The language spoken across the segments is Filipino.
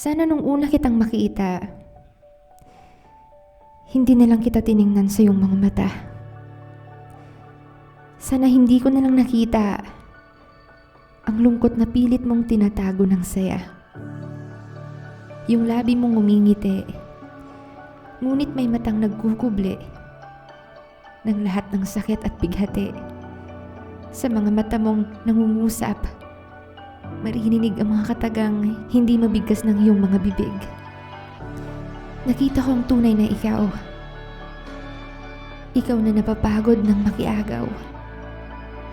Sana nung una kitang makita, hindi na lang kita tiningnan sa iyong mga mata. Sana hindi ko na lang nakita ang lungkot na pilit mong tinatago ng saya. Yung labi mong umingiti, ngunit may matang nagkukuble ng lahat ng sakit at bighati. Sa mga mata mong nangungusap, marininig ang mga katagang hindi mabigkas ng iyong mga bibig. Nakita ko ang tunay na ikaw. Ikaw na napapagod ng makiagaw.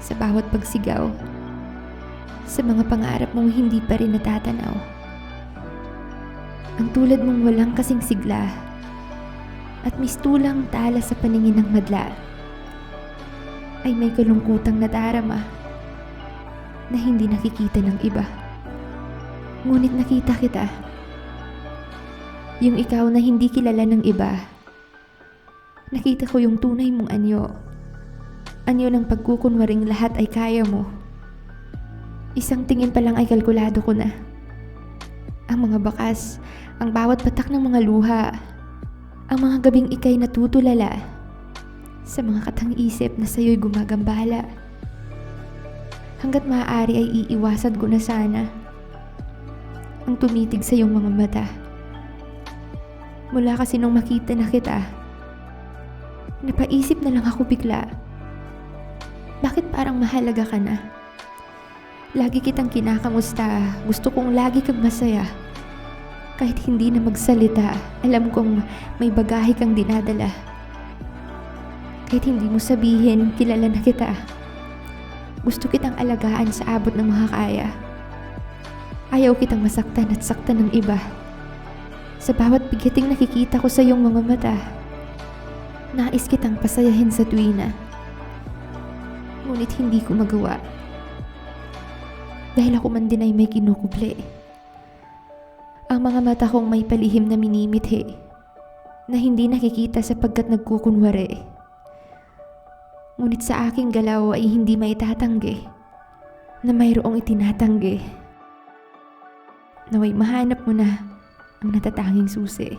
Sa bawat pagsigaw. Sa mga pangarap mong hindi pa rin natatanaw. Ang tulad mong walang kasing sigla. At mistulang tala sa paningin ng madla. Ay may kalungkutang nadarama na hindi nakikita ng iba. Ngunit nakita kita. Yung ikaw na hindi kilala ng iba. Nakita ko yung tunay mong anyo. Anyo ng pagkukunwaring lahat ay kaya mo. Isang tingin pa lang ay kalkulado ko na. Ang mga bakas, ang bawat patak ng mga luha, ang mga gabing ikay natutulala sa mga katang isip na sa'yo'y gumagambala. Hanggat maaari ay iiwasan ko na sana ang tumitig sa iyong mga mata. Mula kasi nung makita na kita, napaisip na lang ako bigla. Bakit parang mahalaga ka na? Lagi kitang kinakamusta, gusto kong lagi kang masaya. Kahit hindi na magsalita, alam kong may bagahe kang dinadala. Kahit hindi mo sabihin, kilala na kita. Gusto kitang alagaan sa abot ng mga kaya. Ayaw kitang masaktan at saktan ng iba. Sa bawat bigiting nakikita ko sa iyong mga mata, nais kitang pasayahin sa tuwina. Ngunit hindi ko magawa. Dahil ako man din ay may kinukuble. Ang mga mata kong may palihim na minimithi na hindi nakikita sapagkat nagkukunwari. Ngunit sa aking galaw ay hindi maitatanggi na mayroong itinatanggi. Naway mahanap mo na ang natatanging susi.